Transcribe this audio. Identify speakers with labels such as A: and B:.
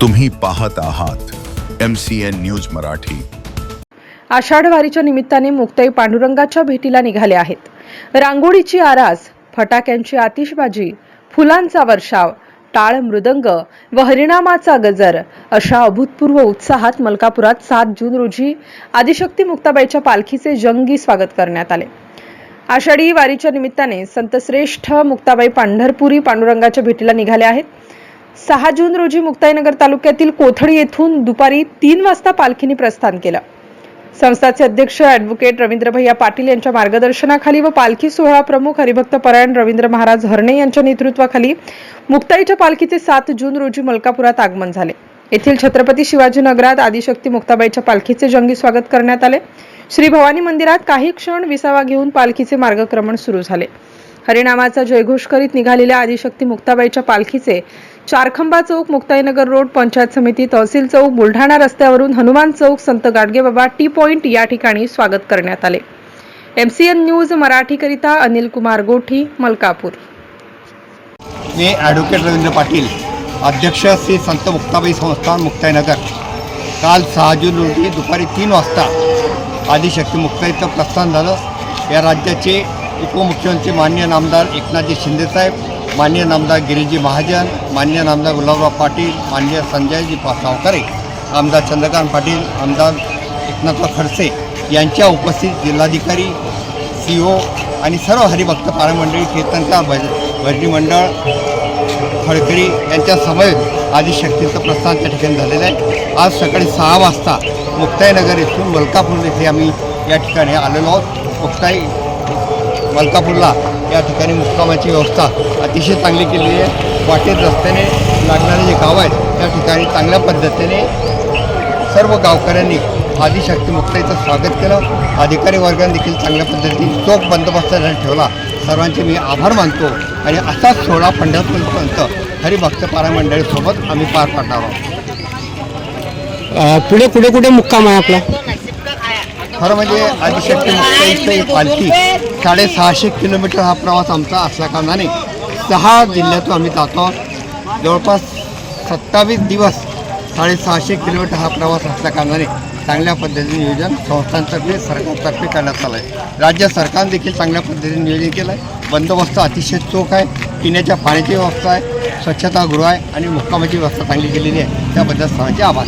A: तुम्ही पाहत आहात M C N news Marathi.
B: आषाढ वारीच्या निमित्ताने मुक्ताई पांडुरंगाच्या भेटीला निघाले आहेत. रांगोळीची आरास फटाक्यांची आतिषबाजी फुलांचा वर्षाव टाळ मृदंग व हरिणामाचा गजर अशा अभूतपूर्व उत्साहात मलकापुरात सात जून रोजी आदिशक्ती मुक्ताबाईच्या पालखीचे जंगी स्वागत करण्यात आले. आषाढी वारीच्या निमित्ताने संतश्रेष्ठ मुक्ताबाई पंढरपुरी पांडुरंगाच्या भेटीला निघाले आहेत. सहा जून रोजी मुक्ताईनगर तालुक्यातील कोथळी येथून दुपारी तीन वाजता पालखीने प्रस्थान केलं. संस्थाचे अध्यक्ष ॲडव्होकेट रवींद्र भैया पाटील यांच्या मार्गदर्शनाखाली व पालखी सोहळा प्रमुख हरिभक्त परायण रवींद्र महाराज हरणे यांच्या नेतृत्वाखाली मुक्ताईच्या पालखीचे सात जून रोजी मलकापुरात आगमन झाले. येथील छत्रपती शिवाजी नगरात आदिशक्ती मुक्ताबाईच्या पालखीचे जंगी स्वागत करण्यात आले. श्री भवानी मंदिरात काही क्षण विसावा घेऊन पालखीचे मार्गक्रमण सुरू झाले. हरिनामाचा जयघोष करीत निघालेल्या आदिशक्ती मुक्ताबाईच्या पालखीचे चारखंबा चौक मुक्ताईनगर रोड पंचायत समिती तहसील चौक बुलढाणा रस्त्यावरून हनुमान चौक संत गाडगेबाबा टी पॉइंट या ठिकाणी स्वागत करण्यात आले. एमसीएन न्यूज मराठीकरिता अनिल कुमार गोठी मलकापूर.
C: मी ॲडव्होकेट रवींद्र पाटील अध्यक्ष श्री संत मुक्ताबाई संस्थान मुक्ताईनगर. काल सहा जून रोजी दुपारी तीन वाजता आदिशक्ती मुक्ताईचं प्रस्थान झालं. या राज्याचे उपमुख्यमंत्री मान्य नामदार एकनाथजी शिंदेसाहेब मान्य नामदार गिरीजी महाजन मान्य नामदार गुलाबराव पाटील मान्य संजयजी सावकारे आमदार चंद्रकांत पाटील आमदार एकनाथराव खडसे यांच्या उपस्थित जिल्हाधिकारी सी ओ आणि सर्व हरिभक्त पारामंडळी कीर्तनकार भज भजनी मंडळ खडकरी यांच्या समवेत आदिशक्तीचं प्रस्थान त्या ठिकाणी झालेलं आहे. आज सकाळी सहा वाजता मुक्ताईनगर येथून मलकापूर येथे आम्ही या ठिकाणी आलेलो आहोत. मुक्ताई मलकापूरला या ठिकाणी मुक्कामाची व्यवस्था अतिशय चांगली केलेली आहे. वाटेत रस्त्याने लागणारे जे गाव आहेत त्या ठिकाणी चांगल्या पद्धतीने सर्व गावकऱ्यांनी आदिशक्ती मुक्ताईचं स्वागत केलं. अधिकारी वर्गाने देखील चांगल्या पद्धतीने चोख बंदोबस्त ठेवला. सर्वांचे मी आभार मानतो आणि असाच सोहळा पंढरपूरपर्यंत हरिभक्त पारा मंडळीसोबत आम्ही पार पाडणार आहोत.
D: पुढे कुठे कुठे मुक्काम आहे आपला?
C: खरं म्हणजे अतिशय मुक्ताईचं ही पालखी साडेसहाशे किलोमीटर हा प्रवास आमचा असल्या कारणाने सहा जिल्ह्यातून आम्ही जातो. आहोत जवळपास सत्तावीस दिवस साडेसहाशे किलोमीटर हा प्रवास असल्या कारणाने चांगल्या पद्धतीने नियोजन संस्थांतर्फे सरकारतर्फे करण्यात आलं आहे राज्य सरकारने देखील चांगल्या पद्धतीने नियोजन केलं आहे बंदोबस्त अतिशय चोख आहे. पिण्याच्या पाण्याची व्यवस्था आहे. स्वच्छतागृह आहे आणि मुक्कामाची व्यवस्था चांगली केलेली आहे. त्याबद्दल सर्वांचे आभार.